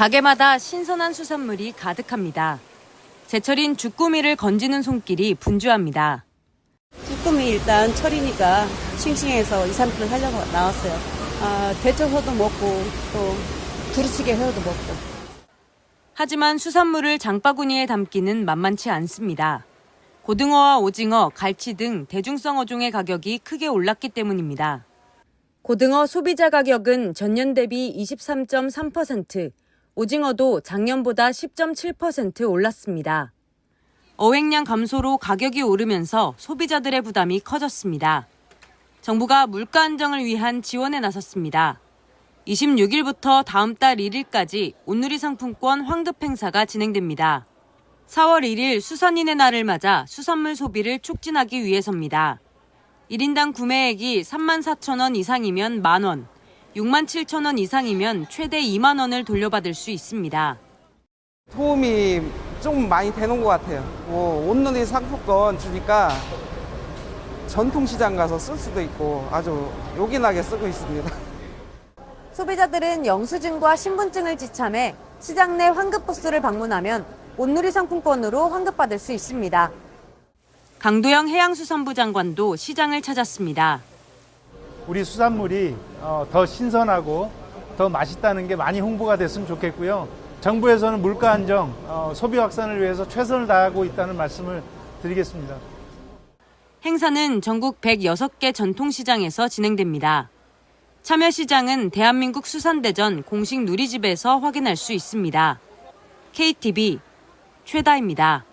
가게마다 신선한 수산물이 가득합니다. 제철인 주꾸미를 건지는 손길이 분주합니다. 쭈꾸미 일단 철이니까 싱싱해서 2, 3kg 하려고 나왔어요. 아, 대처회도 먹고 또 두루치기 회도 먹고. 하지만 수산물을 장바구니에 담기는 만만치 않습니다. 고등어와 오징어, 갈치 등 대중성 어종의 가격이 크게 올랐기 때문입니다. 고등어 소비자 가격은 전년 대비 23.3%, 오징어도 작년보다 10.7% 올랐습니다. 어획량 감소로 가격이 오르면서 소비자들의 부담이 커졌습니다. 정부가 물가 안정을 위한 지원에 나섰습니다. 26일부터 다음 달 1일까지 온누리 상품권 환급 행사가 진행됩니다. 4월 1일 수산인의 날을 맞아 수산물 소비를 촉진하기 위해서입니다. 1인당 구매액이 3만 4천 원 이상이면 만 원, 6만 7천 원 이상이면 최대 2만 원을 돌려받을 수 있습니다. 도움이 좀 많이 되는 것 같아요. 뭐 온누리 상품권 주니까 전통시장 가서 쓸 수도 있고 아주 요긴하게 쓰고 있습니다. 소비자들은 영수증과 신분증을 지참해 시장 내 환급 부스를 방문하면 온누리 상품권으로 환급받을 수 있습니다. 강도영 해양수산부 장관도 시장을 찾았습니다. 우리 수산물이 어, 더 신선하고 더 맛있다는 게 많이 홍보가 됐으면 좋겠고요. 정부에서는 물가 안정, 어, 소비 확산을 위해서 최선을 다하고 있다는 말씀을 드리겠습니다. 행사는 전국 106개 전통시장에서 진행됩니다. 참여시장은 대한민국 수산대전 공식 누리집에서 확인할 수 있습니다. KTV 최다입니다.